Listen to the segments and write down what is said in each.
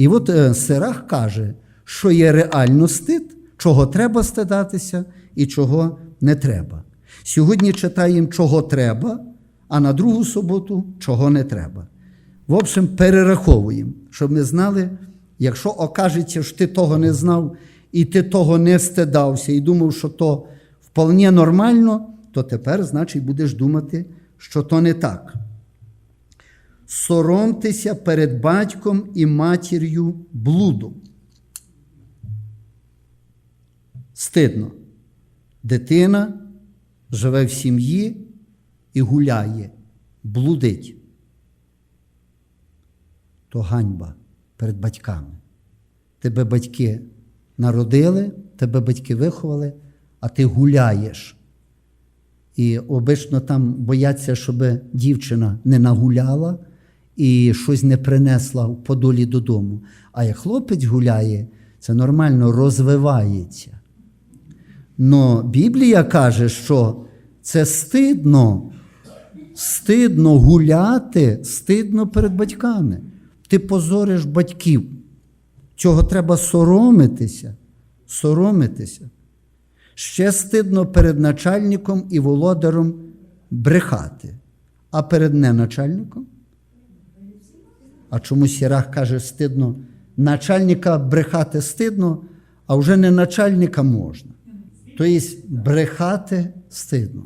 І от е, Сирах каже, що є реально стид, чого треба стидатися і чого не треба. Сьогодні читаємо, чого треба, а на другу суботу чого не треба. В общем, перераховуємо, щоб ми знали, якщо окажеться, що ти того не знав, і ти того не стидався, і думав, що то вполне нормально, то тепер, значить, будеш думати, що то не так. Соромтеся перед батьком і матір'ю блуду. Стидно. Дитина живе в сім'ї і гуляє, блудить. То ганьба перед батьками. Тебе батьки народили, тебе батьки виховали, а ти гуляєш. І обично там бояться, щоб дівчина не нагуляла і щось не принесла в подолі додому. А як хлопець гуляє, це нормально розвивається. Но Біблія каже, що це стидно, стидно гуляти, стидно перед батьками. Ти позориш батьків. Цього треба соромитися, соромитися. Ще стидно перед начальником і володаром брехати. А перед неначальником? А чомусь Сірах каже, стидно. Начальника брехати стидно, а вже не начальника можна. Тобто брехати стидно.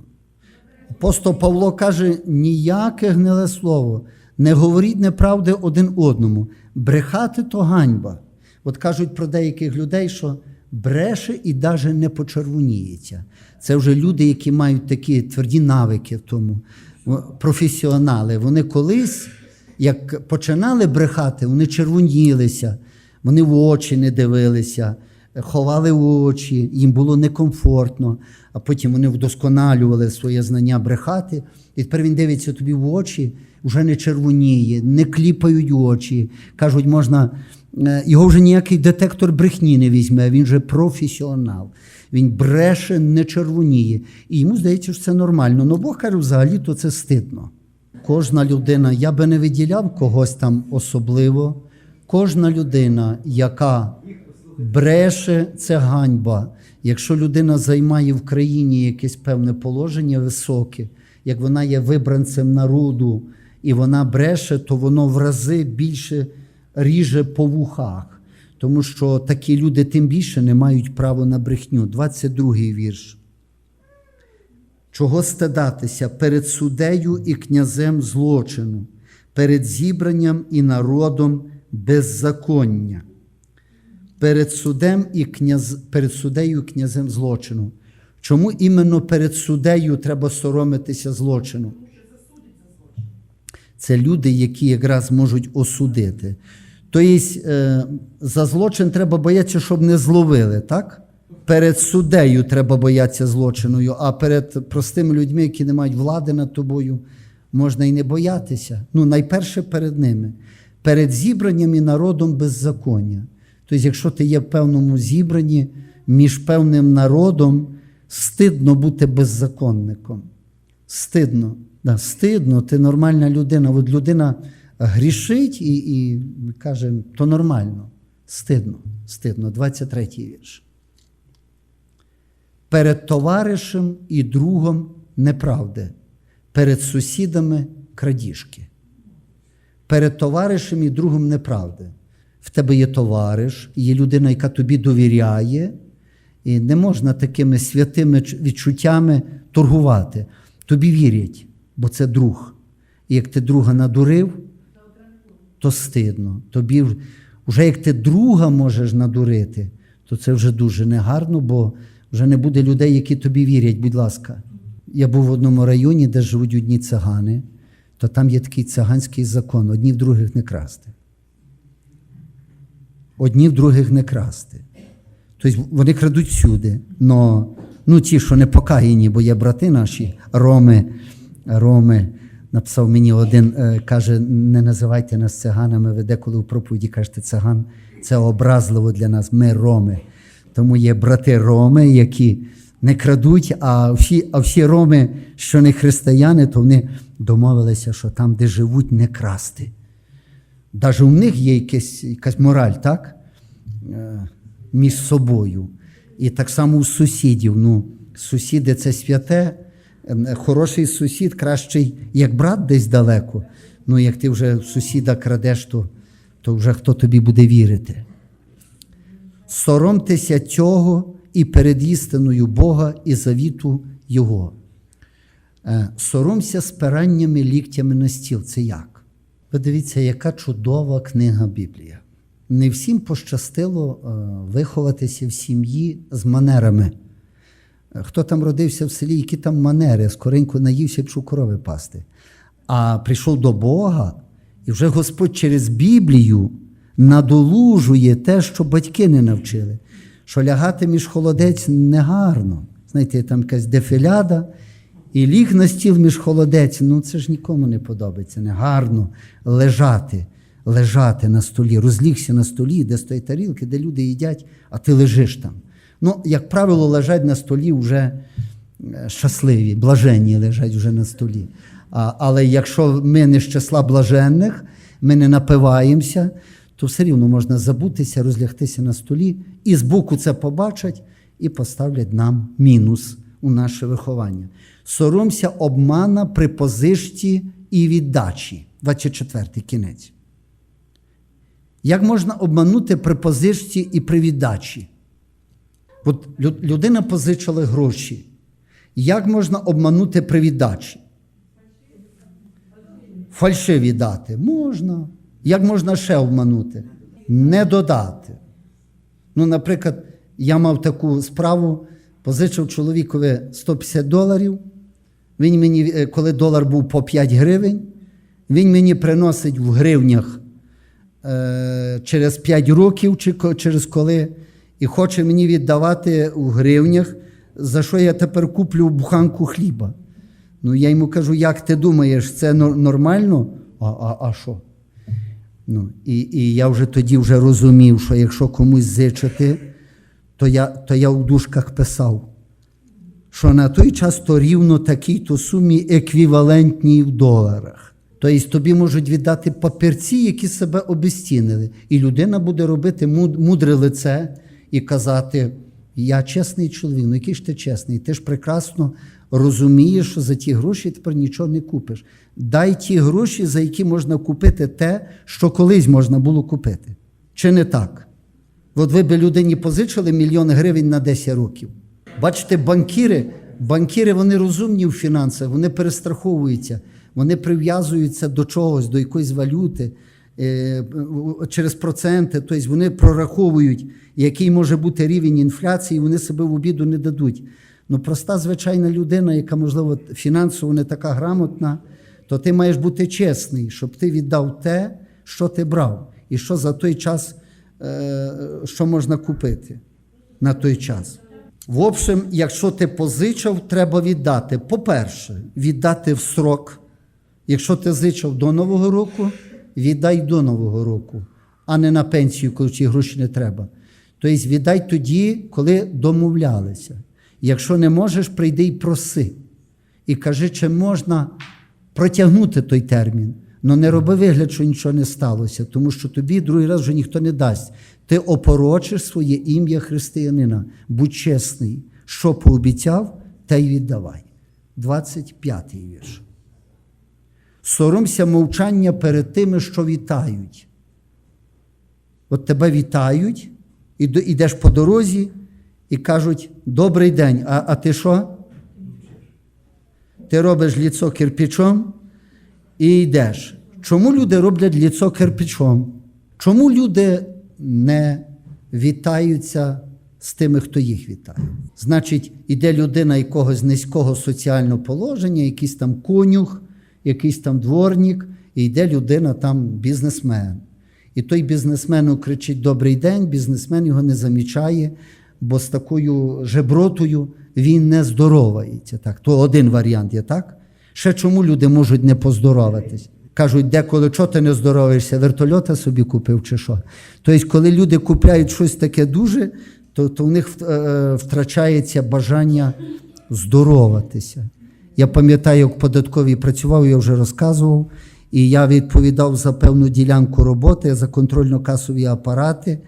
Апостол Павло каже, ніяке гниле слово, не говоріть неправди один одному. Брехати то ганьба. От кажуть про деяких людей, що бреше і навіть не почервоніється. Це вже люди, які мають такі тверді навики в тому, професіонали. Вони колись, як починали брехати, вони червонілися, вони в очі не дивилися, ховали очі, їм було некомфортно, а потім вони вдосконалювали своє знання брехати. І тепер він дивиться тобі в очі, вже не червоніє, не кліпають очі. Кажуть, можна. Його вже ніякий детектор брехні не візьме, він же професіонал. Він бреше, не червоніє. І йому здається, що це нормально. Ну Бог каже, взагалі то це стидно. Кожна людина, я би не виділяв когось там особливо. Кожна людина, яка бреше, це ганьба. Якщо людина займає в країні якесь певне положення високе, як вона є вибранцем народу і вона бреше, то воно в рази більше ріже по вухах, тому що такі люди тим більше не мають права на брехню. 22-й вірш. Чого стидатися перед суддею і князем злочину, перед зібранням і народом беззаконня, перед судем і княз, перед суддею і князем злочину. Чому іменно перед суддею треба соромитися злочину? Це люди, які якраз можуть осудити. Тобто за злочин треба боятися, щоб не зловили, так? Перед суддею треба боятися злочиною, а перед простими людьми, які не мають влади над тобою, можна і не боятися. Ну, найперше перед ними, перед зібранням і народом беззаконня. Тобто, якщо ти є в певному зібранні між певним народом, стидно бути беззаконником. Стидно. Да, Стидно, ти нормальна людина. От людина грішить і і каже, то нормально. Стидно, стидно. 23-й вірш. Перед товаришем і другом неправди, перед сусідами крадіжки. Перед товаришем і другом неправди. В тебе є товариш, є людина, яка тобі довіряє, і не можна такими святими відчуттями торгувати. Тобі вірять, бо це друг. І як ти друга надурив, то стидно. Тобі вже як ти друга можеш надурити, то це вже дуже негарно, бо вже не буде людей, які тобі вірять, будь ласка. Я був в одному районі, де живуть одні цигани, то там є такий циганський закон: одні в других не красти. Одні в других не красти. Тобто вони крадуть всюди. Но, ну ті, що не покаяні, бо є брати наші, роми, роми. Написав мені один, каже: не називайте нас циганами, ви деколи у проповіді кажете циган. Це образливо для нас, ми роми. Тому є брати роми, які не крадуть, а всі а всі роми, що не християни, то вони домовилися, що там, де живуть, не красти. Навіть у них є якась, якась мораль, так? Е, Між собою. І так само у сусідів. Ну, сусіди це святе, Е, хороший сусід кращий, як брат десь далеко. Ну, як ти вже сусіда крадеш, то, то вже хто тобі буде вірити. Соромтеся цього і перед істиною Бога і завіту Його. Е, Соромся спираннями ліктями на стіл. Це як? Ви дивіться, яка чудова книга Біблія. Не всім пощастило е, виховатися в сім'ї з манерами. Е, Хто там родився в селі, які там манери, скоренько наївся і корови пасти. А прийшов до Бога, і вже Господь через Біблію надолужує те, що батьки не навчили. Що лягати між холодець негарно. Знаєте, там якась дефіляда, і ліг на стіл між холодець. Ну це ж нікому не подобається. Негарно лежати, лежати на столі, розлігся на столі, де стоять тарілки, де люди їдять, а ти лежиш там. Ну, як правило, лежать на столі вже е, щасливі, блаженні лежать вже на столі. А, але якщо ми не з числа блаженних, ми не напиваємося, то все рівно можна забутися, розлягтися на столі, і збоку це побачать і поставлять нам мінус у наше виховання. Соромся обмана при позичці і віддачі. 24 кінець. Як можна обманути при позичці і при віддачі? От людина позичила гроші. Як можна обманути при віддачі? Фальшиві дати можна. Як можна ще обманути? Не додати. Ну, наприклад, я мав таку справу, позичив чоловікові 150 доларів. Він мені, е, коли долар був по 5 гривень, він мені приносить в гривнях е, через 5 років, чи через коли, і хоче мені віддавати у гривнях, за що я тепер куплю буханку хліба. Ну, я йому кажу, як ти думаєш, це нормально? А, а, а що? Ну, і, і я вже тоді вже розумів, що якщо комусь зичити, то я, то я в дужках писав, що на той час то рівно такій-то сумі еквівалентній в доларах. Тобто тобі можуть віддати папірці, які себе обезцінили. І людина буде робити мудре лице і казати: Я чесний чоловік, ну який ж ти чесний? Ти ж прекрасно розумієш, що за ті гроші тепер нічого не купиш. Дай ті гроші, за які можна купити те, що колись можна було купити. Чи не так? От ви би людині позичили мільйон гривень на 10 років. Бачите, банкіри, банкіри вони розумні в фінансах, вони перестраховуються, вони прив'язуються до чогось, до якоїсь валюти е, через проценти. Тобто вони прораховують, який може бути рівень інфляції, вони себе в обіду не дадуть. Ну, проста звичайна людина, яка, можливо, фінансово не така грамотна, то ти маєш бути чесний, щоб ти віддав те, що ти брав, і що за той час, е, що можна купити на той час. В общем, якщо ти позичав, треба віддати. По-перше, віддати в срок. Якщо ти зичав до Нового року, віддай до Нового року, а не на пенсію, коли ці гроші не треба. Тобто віддай тоді, коли домовлялися. Якщо не можеш, прийди і проси. І кажи, чи можна протягнути той термін. Ну не роби вигляд, що нічого не сталося, тому що тобі другий раз вже ніхто не дасть. Ти опорочиш своє ім'я християнина. Будь чесний, що пообіцяв, те й віддавай. 25-й вірш. Соромся мовчання перед тими, що вітають. От тебе вітають, і ідеш по дорозі і кажуть: Добрий день, а, а ти що? Ти робиш ліцо кирпичом і йдеш. Чому люди роблять ліцо кирпичом? Чому люди не вітаються з тими, хто їх вітає? Значить, іде людина якогось низького соціального положення, якийсь там конюх, якийсь там дворник, і йде людина там бізнесмен. І той бізнесмену кричить Добрий день, бізнесмен його не замічає, бо з такою жебротою він не здоровається. Так, то один варіант є, так? Ще чому люди можуть не поздороватись? Кажуть, деколи чого ти не здороваєшся, вертольота собі купив чи що. Тобто, коли люди купляють щось таке дуже, то, то в них е, втрачається бажання здороватися. Я пам'ятаю, як в податковій працював, я вже розказував, і я відповідав за певну ділянку роботи, за контрольно-касові апарати.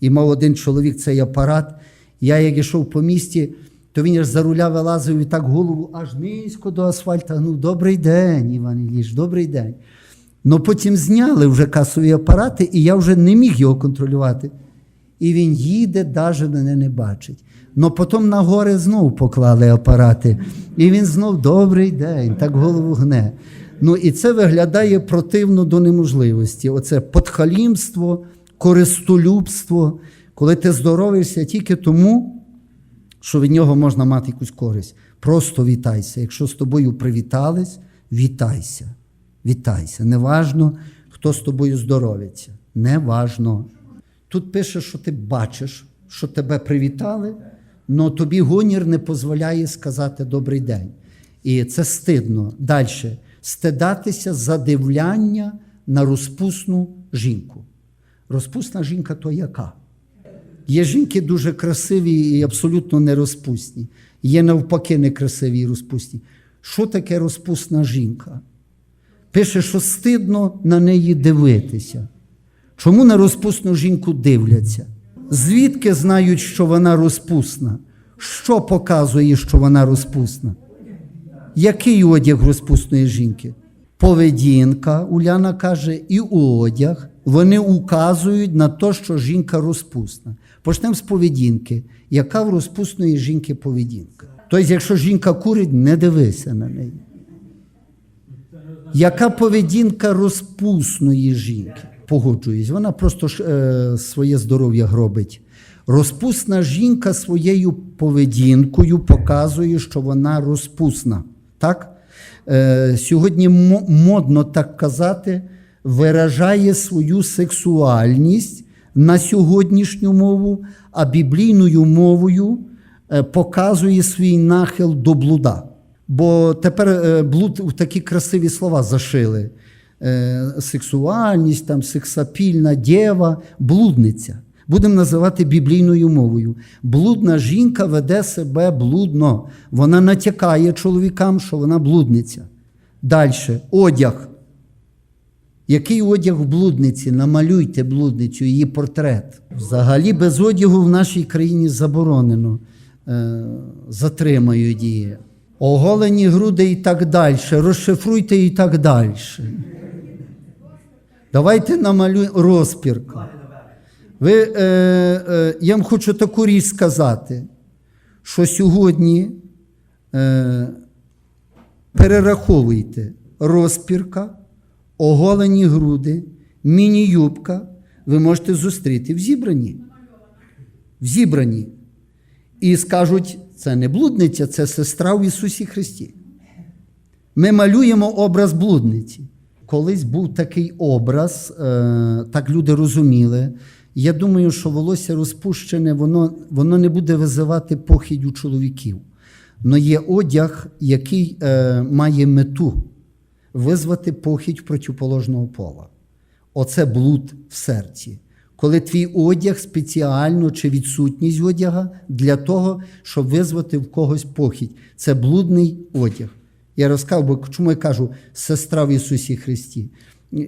І мав один чоловік цей апарат. Я як йшов по місті, то він аж за руля вилазив і так голову аж низько до асфальта. Ну, добрий день, Іван Ілліч, добрий день. Ну потім зняли вже касові апарати, і я вже не міг його контролювати. І він їде, навіть мене не бачить. Ну потім на гори знову поклали апарати. І він знов добрий день, так голову гне. Ну і це виглядає противно до неможливості. Оце подхалімство, користолюбство, коли ти здоровишся тільки тому, що від нього можна мати якусь користь. Просто вітайся. Якщо з тобою привітались, вітайся. Вітайся. Неважно, хто з тобою здоровиться. Неважно. Тут пише, що ти бачиш, що тебе привітали, але тобі гонір не дозволяє сказати добрий день. І це стидно. Далі. Стидатися задивляння на розпусну жінку. Розпусна жінка то яка? Є жінки дуже красиві і абсолютно не розпусні. Є навпаки некрасиві і розпусні. Що таке розпусна жінка? Пише, що стидно на неї дивитися. Чому на розпусну жінку дивляться? Звідки знають, що вона розпусна? Що показує, що вона розпусна? Який одяг розпусної жінки? Поведінка, Уляна каже, і одяг. Вони указують на те, що жінка розпусна. Почнемо з поведінки. Яка в розпусної жінки поведінка? Тобто, якщо жінка курить, не дивися на неї. Яка поведінка розпусної жінки? Погоджуюсь, вона просто е, своє здоров'я гробить. Розпусна жінка своєю поведінкою показує, що вона розпусна. Так? Е, сьогодні модно так казати, виражає свою сексуальність на сьогоднішню мову, а біблійною мовою е, показує свій нахил до блуда. Бо тепер е, блуд в такі красиві слова зашили. Е, Сексуальність, там, сексапільна дєва, блудниця. Будемо називати біблійною мовою. Блудна жінка веде себе блудно. Вона натякає чоловікам, що вона блудниця. Далі, одяг. Який одяг блудниці? Намалюйте блудницю, її портрет. Взагалі без одягу в нашій країні заборонено. Е, затримають її. Оголені груди і так далі. Розшифруйте і так далі. Давайте намалюємо розпірку. Ви, е, е, я вам хочу таку річ сказати, що сьогодні е, перераховуйте розпірка, оголені груди, міні-юбка, ви можете зустріти в зібранні. В зібранні. І скажуть, це не блудниця, це сестра в Ісусі Христі. Ми малюємо образ блудниці. Колись був такий образ, е, так люди розуміли. Я думаю, що волосся розпущене, воно, воно не буде визивати похідь у чоловіків. Но є одяг, який е, має мету визвати похідь протиположного пола. Оце блуд в серці. Коли твій одяг спеціально чи відсутність одяга для того, щоб визвати в когось похідь. Це блудний одяг. Я розказав, бо чому я кажу сестра в Ісусі Христі.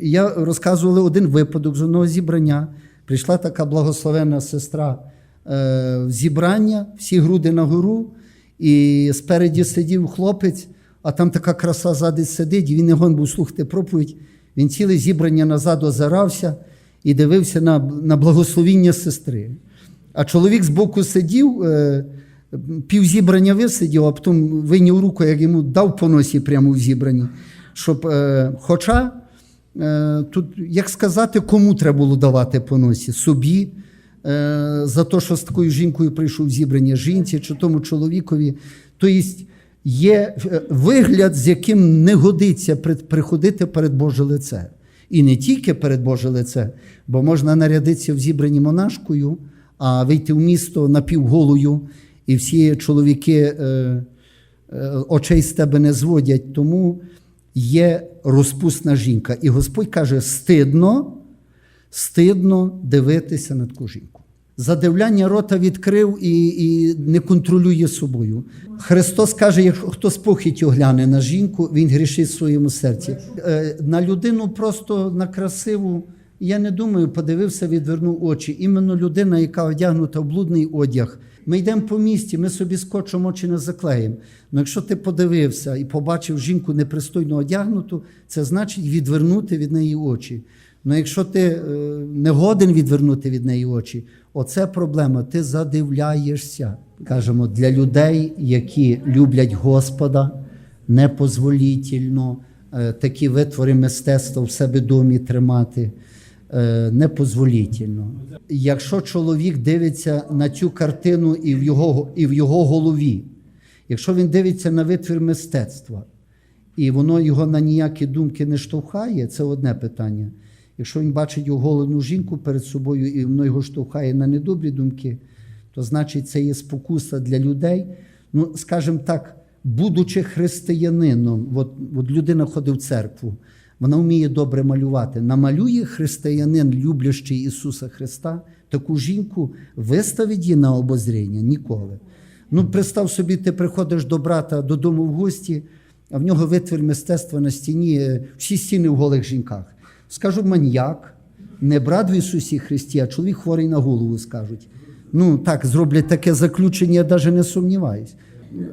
Я розказували один випадок з одного зібрання. Прийшла така благословенна сестра е, в зібрання, всі груди на гору, і спереді сидів хлопець, а там така краса ззади сидить, і він не гон був слухати проповідь. Він ціле зібрання назад озирався і дивився на, на благословіння сестри. А чоловік збоку сидів, е, пів зібрання висидів, а потім вийняв руку, як йому дав по носі прямо в зібранні. Щоб, е, хоча е, тут, як сказати, кому треба було давати по носі? Собі, за те, що з такою жінкою прийшов зібрання жінці чи тому чоловікові. Тобто є е, вигляд, з яким не годиться приходити перед Боже лице. І не тільки перед Боже лице, бо можна нарядитися в зібранні монашкою, а вийти в місто напівголою, і всі чоловіки е, е, очей з тебе не зводять. Тому є розпусна жінка. І Господь каже: стидно, стидно дивитися на таку жінку. Задивляння рота відкрив і, і не контролює собою. Христос каже, якщо хто з похиттю гляне на жінку, він грішить в своєму серці. Е, На людину просто на красиву, я не думаю, подивився, відвернув очі. Іменно людина, яка одягнута в блудний одяг. Ми йдемо по місті, ми собі скотчем очі не заклеїмо. Ну якщо ти подивився і побачив жінку непристойно одягнуту, це значить відвернути від неї очі. Ну якщо ти е, не годен відвернути від неї очі, оце проблема. Ти задивляєшся. Кажемо, для людей, які люблять Господа, непозволітельно е, такі витвори мистецтва в себе домі тримати. е, Непозволітельно. Якщо чоловік дивиться на цю картину і в його, і в його голові, якщо він дивиться на витвір мистецтва, і воно його на ніякі думки не штовхає, це одне питання. Якщо він бачить оголену жінку перед собою і воно його штовхає на недобрі думки, то значить це є спокуса для людей. Ну, скажімо так, будучи християнином, от, от людина ходить в церкву, вона вміє добре малювати. Намалює християнин, люблящий Ісуса Христа, таку жінку виставить її на обозріння ніколи. Ну, представ собі, ти приходиш до брата додому в гості, а в нього витвір мистецтва на стіні, е, всі стіни в голих жінках. Скажу маньяк, не брат в Ісусі Христі, а чоловік хворий на голову скажуть. Ну так, зроблять таке заключення, я навіть не сумніваюсь.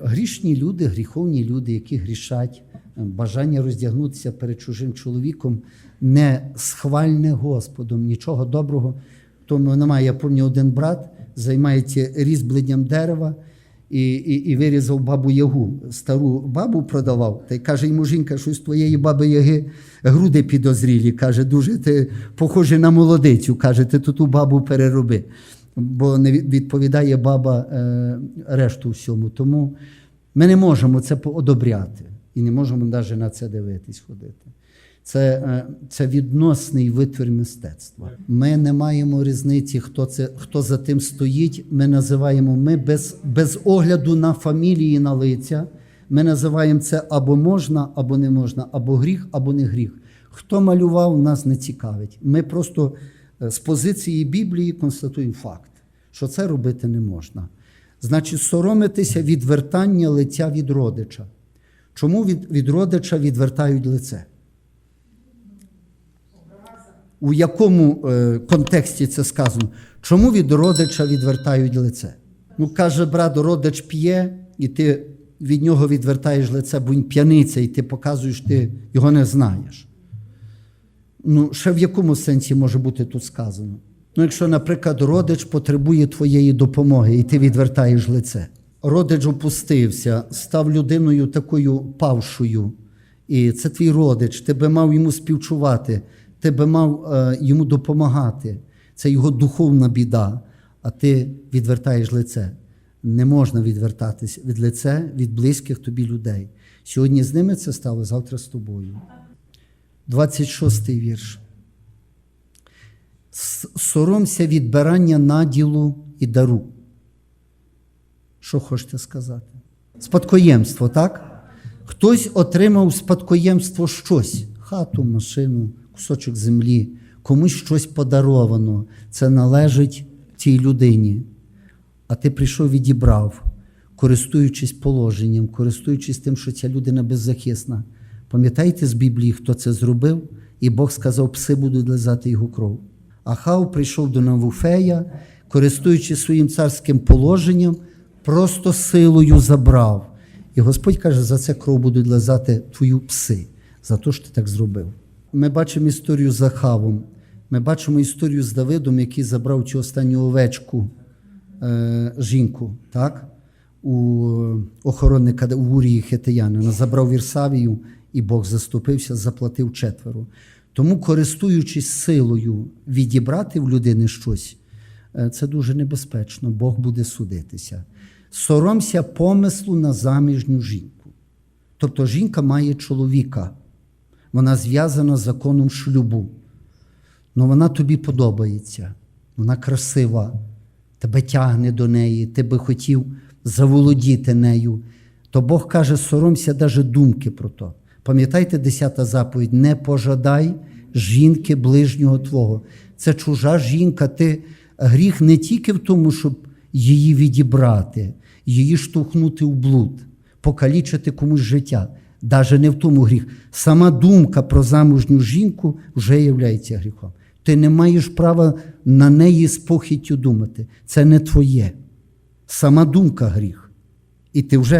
Грішні люди, гріховні люди, які грішать, е, бажання роздягнутися перед чужим чоловіком не схвальне Господом, нічого доброго. Тому немає. Я пам'ятаю, один брат займається різьбленням дерева і, і, і вирізав бабу Ягу. Стару бабу продавав. Та й каже йому жінка, що з твоєї баби Яги груди підозрілі. Каже, дуже ти похожий на молодицю. Каже, ти ту бабу перероби. Бо не відповідає баба е, решту всьому. Тому ми не можемо це одобряти і не можемо навіть на це дивитись ходити. Це, е, це відносний витвір мистецтва. Ми не маємо різниці, хто, це, хто за тим стоїть. Ми називаємо ми без, без огляду на фамілії, на лиця. Ми називаємо це або можна, або не можна, або гріх, або не гріх. Хто малював, нас не цікавить. Ми просто е, з позиції Біблії констатуємо факт, що це робити не можна. Значить, соромитися відвертання лиця від родича. Чому від, від родича відвертають лице? У якому е, контексті це сказано? Чому від родича відвертають лице? Ну, каже брат, родич п'є, і ти від нього відвертаєш лице, бо він п'яниця, і ти показуєш, ти його не знаєш. Ну, ще в якому сенсі може бути тут сказано? Ну, якщо, наприклад, родич потребує твоєї допомоги, і ти відвертаєш лице. Родич опустився, став людиною такою павшою, і це твій родич, ти би мав йому співчувати, ти би мав е, йому допомагати. Це його духовна біда, а ти відвертаєш лице. Не можна відвертатись від лице від близьких тобі людей. Сьогодні з ними це стало, завтра з тобою. 26 вірш. Соромся відбирання наділу і дару. Що хочете сказати? Спадкоємство, так? Хтось отримав спадкоємство щось: хату, машину, кусочок землі, комусь щось подаровано. Це належить цій людині. А ти прийшов відібрав, користуючись положенням, користуючись тим, що ця людина беззахисна. Пам'ятаєте з Біблії, хто це зробив? І Бог сказав, пси будуть лизати його кров. Ахав прийшов до Навуфея, користуючись своїм царським положенням, просто силою забрав. І Господь каже, за це кров будуть лизати твою пси, за те, що ти так зробив. Ми бачимо історію з Ахавом. Ми бачимо історію з Давидом, який забрав цю останню овечку е, жінку, так? у охоронника у Урії Хитиянина, забрав Вірсавію, і Бог заступився, заплатив четверо. Тому, користуючись силою відібрати в людини щось, е, це дуже небезпечно. Бог буде судитися. Соромся помислу на заміжню жінку. Тобто жінка має чоловіка, вона зв'язана з законом шлюбу. Ну вона тобі подобається, вона красива, тебе тягне до неї, ти би хотів заволодіти нею. То Бог каже, соромся навіть думки про то. Пам'ятайте 10 заповідь: не пожадай жінки ближнього твого. Це чужа жінка, ти гріх не тільки в тому, щоб її відібрати, її штовхнути в блуд, покалічити комусь життя. Навіть не в тому гріх. Сама думка про замужню жінку вже є гріхом. Ти не маєш права на неї з похиттю думати. Це не твоє. Сама думка гріх. І ти вже,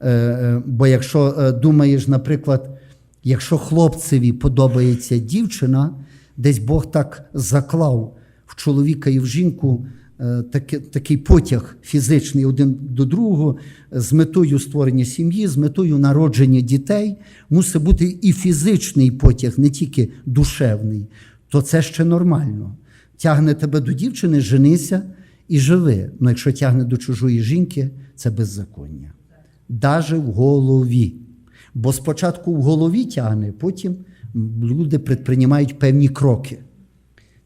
е, е, бо якщо е, думаєш, наприклад, якщо хлопцеві подобається дівчина, десь Бог так заклав в чоловіка і в жінку таки- такий потяг фізичний один до другого з метою створення сім'ї, з метою народження дітей, мусить бути і фізичний потяг, не тільки душевний, то це ще нормально. Тягне тебе до дівчини, женися і живи. Ну, якщо тягне до чужої жінки, це беззаконня. Даже в голові. Бо спочатку в голові тягне, потім люди предприймають певні кроки.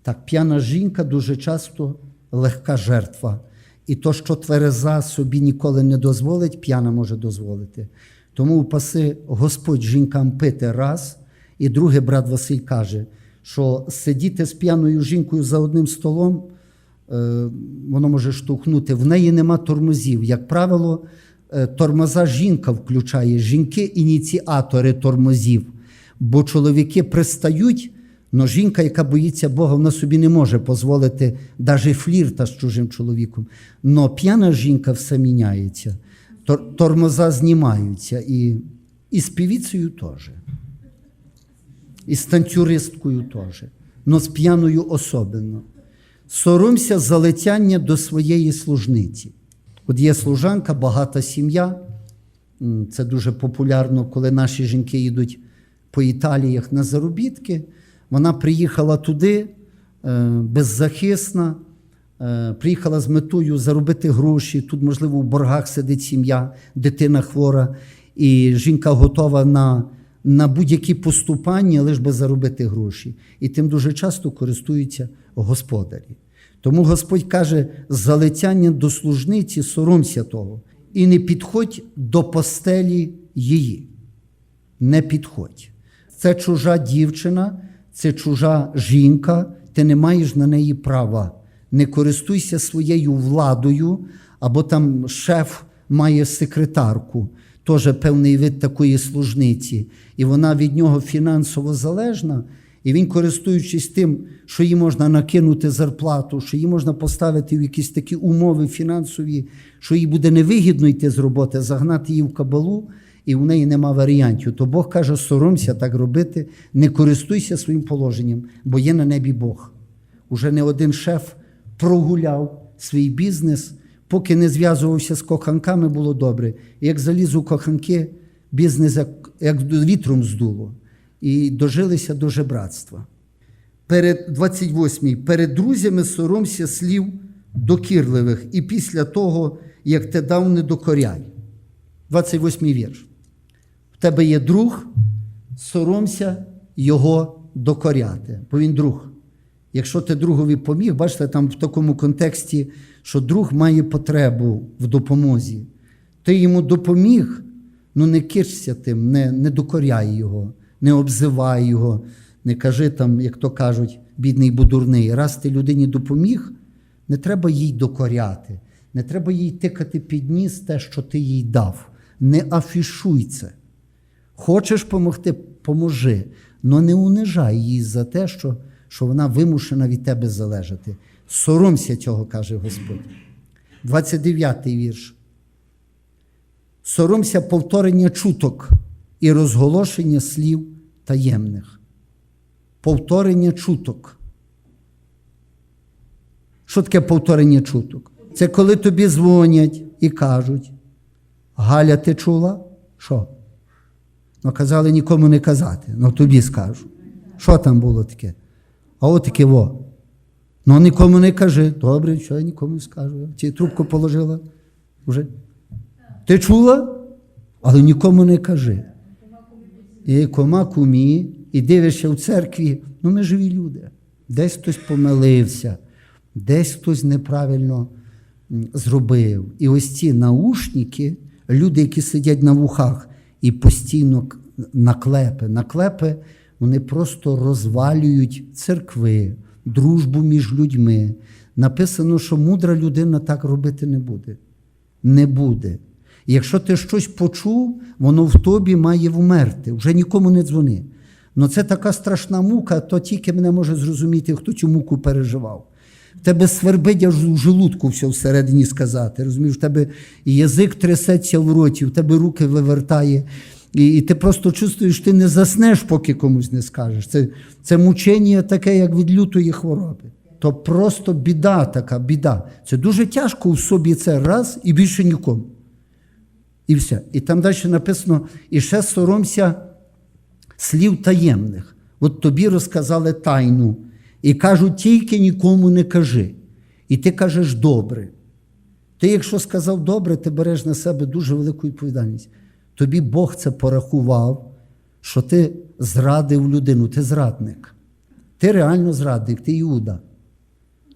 Так, п'яна жінка дуже часто легка жертва. І то, що твереза собі ніколи не дозволить, п'яна може дозволити. Тому упаси Господь жінкам пити раз, і другий брат Василь каже, що сидіти з п'яною жінкою за одним столом, е, воно може штовхнути. В неї нема тормозів. Як правило, е, тормоза жінка включає. Жінки ініціатори тормозів. Бо чоловіки пристають, але жінка, яка боїться Бога, вона собі не може дозволити навіть флірта з чужим чоловіком. Но п'яна жінка все міняється. Тор- Тормоза знімаються і, і з півіцею теж. І з танцюристкою теж. Но з п'яною особливо. Соромся залетяння до своєї служниці. От є служанка, багата сім'я. Це дуже популярно, коли наші жінки йдуть по Італіях на заробітки. Вона приїхала туди е, беззахисна, е, приїхала з метою заробити гроші. Тут, можливо, в боргах сидить сім'я, дитина хвора, і жінка готова на, на будь-які поступання, лише би заробити гроші. І тим дуже часто користуються господарі. Тому Господь каже: залетяння до служниці, соромся того, і не підходь до постелі її. Не підходь. Це чужа дівчина, це чужа жінка, ти не маєш на неї права. Не користуйся своєю владою, або там шеф має секретарку, теж певний вид такої служниці, і вона від нього фінансово залежна. І він, користуючись тим, що їй можна накинути зарплату, що їй можна поставити в якісь такі умови фінансові, що їй буде невигідно йти з роботи, загнати її в кабалу, і в неї нема варіантів. То Бог каже: соромся так робити, не користуйся своїм положенням, бо є на небі Бог. Уже не один шеф прогуляв свій бізнес, поки не зв'язувався з коханками, було добре. Як заліз у коханки, бізнес як, як вітром здуло. І дожилися до жебратства. Перед 28 перед друзями соромся слів докірливих, і після того, як те дав не докоряй. 28 й вірш. Тебе є друг, соромся його докоряти, бо він друг. Якщо ти другові поміг, бачите, там в такому контексті, що друг має потребу в допомозі. Ти йому допоміг, ну не кишся тим, не, не докоряй його, не обзивай його, не кажи там, як то кажуть, бідний бо дурний. Раз ти людині допоміг, не треба їй докоряти, не треба їй тикати під ніс те, що ти їй дав. Не афішуй це. Хочеш помогти, поможи, але не унижай її за те, що, що вона вимушена від тебе залежати. Соромся цього, каже Господь. 29-й вірш. Соромся повторення чуток і розголошення слів таємних. Повторення чуток. Що таке повторення чуток? Це коли тобі дзвонять і кажуть: Галя, ти чула? Що? Ну, казали нікому не казати. Ну тобі скажу. Що там було таке? А от таке во. Ну нікому не кажи. Добре, що я нікому не скажу. Ці трубку положила вже. Ти чула? Але нікому не кажи. І кома кумі, і дивишся в церкві, ну ми живі люди. Десь хтось помилився, десь хтось неправильно зробив. І ось ці наушники, люди, які сидять на вухах і постійно наклепи, наклепи, вони просто розвалюють церкви, дружбу між людьми, Написано, що мудра людина так робити не буде. Не буде. Якщо ти щось почув, воно в тобі має вмерти. Вже нікому не дзвони. Ну це така страшна мука, то тільки мене може зрозуміти, хто цю муку переживав. В тебе свербить аж у желудку все всередині сказати. Розумієш, в тебе язик трясеться в роті, в тебе руки вивертає. І, і ти просто чувствуєш, ти не заснеш, поки комусь не скажеш. Це, це мучення таке, як від лютої хвороби. То просто біда така, біда. Це дуже тяжко в собі це раз і більше нікому. І все. І там далі написано: і ще соромся слів таємних. От тобі розказали тайну. І кажуть, тільки нікому не кажи. І ти кажеш добре. Ти, якщо сказав добре, ти береш на себе дуже велику відповідальність. Тобі Бог це порахував, що ти зрадив людину, ти зрадник. Ти реально зрадник, ти Іуда.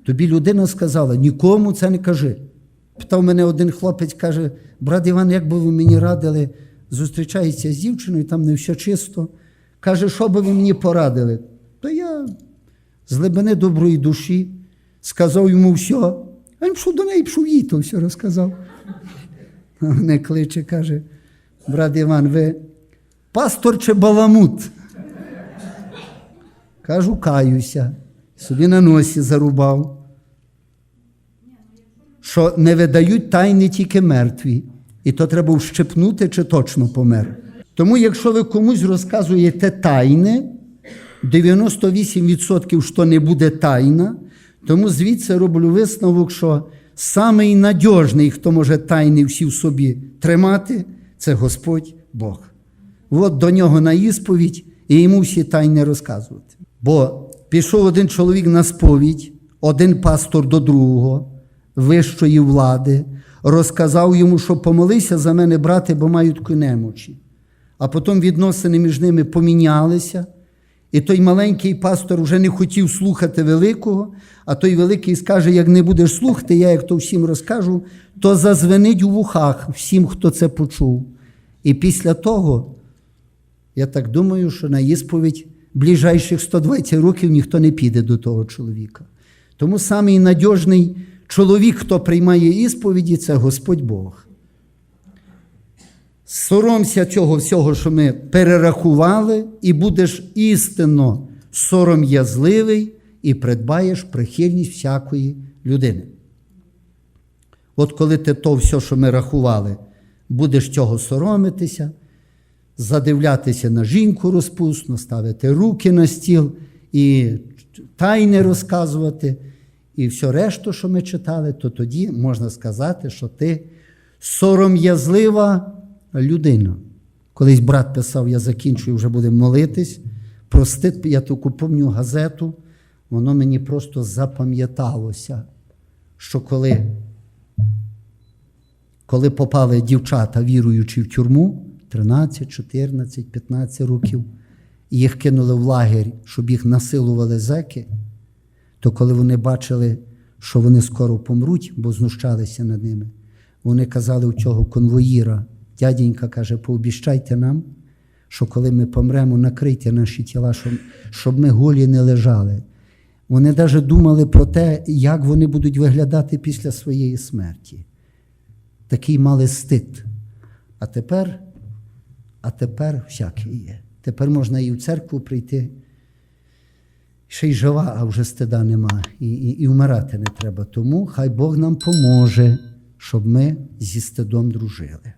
Тобі людина сказала, нікому це не кажи. Питав мене один хлопець, каже, брат Іван, як би ви мені радили, зустрічається з дівчиною, там не все чисто. Каже, що би ви мені порадили? З глибини доброї душі сказав йому все. А він пішов до неї, пішов їй то все розказав. Мене кличе, каже, брат Іван, ви пастор чи баламут? Кажу, каюся. Собі на носі зарубав. Що не видають тайни тільки мертві. І то треба вщепнути, чи точно помер. Тому, якщо ви комусь розказуєте тайне, 98% що не буде тайна, тому звідси роблю висновок, що самий надіжний, хто може тайни всі в собі тримати, це Господь Бог. От до нього на ісповідь і йому всі тайни розказувати. Бо пішов один чоловік на сповідь, один пастор до другого, вищої влади, розказав йому, що помолися за мене, брати, бо мають немочі. А потім відносини між ними помінялися. І той маленький пастор вже не хотів слухати великого, а той великий скаже: як не будеш слухати, я як то всім розкажу, то зазвенить у вухах всім, хто це почув. І після того, я так думаю, що на ісповідь ближайших 120 років ніхто не піде до того чоловіка. Тому самий надіжний чоловік, хто приймає ісповіді, це Господь Бог. Соромся цього всього, що ми перерахували, і будеш істинно сором'язливий і придбаєш прихильність всякої людини. От коли ти то все, що ми рахували, будеш цього соромитися, задивлятися на жінку розпусну, ставити руки на стіл і тайни розказувати, і все решту, що ми читали, то тоді можна сказати, що ти сором'язлива людина. Колись брат писав, я закінчую, вже будемо молитись. Прости, я таку помню газету, воно мені просто запам'яталося, що коли, коли попали дівчата, віруючи в тюрму, 13, 14, 15 років, і їх кинули в лагерь, щоб їх насилували зеки, то коли вони бачили, що вони скоро помруть, бо знущалися над ними, вони казали у цього конвоїра, дяденька каже, пообіщайте нам, що коли ми помремо, накрийте наші тіла, щоб, щоб ми голі не лежали. Вони навіть думали про те, як вони будуть виглядати після своєї смерті. Такий мали стид. А тепер, а тепер всяке є. Тепер можна і в церкву прийти. Ще й жива, а вже стида нема. І, і, і вмирати не треба. Тому хай Бог нам поможе, щоб ми зі стидом дружили.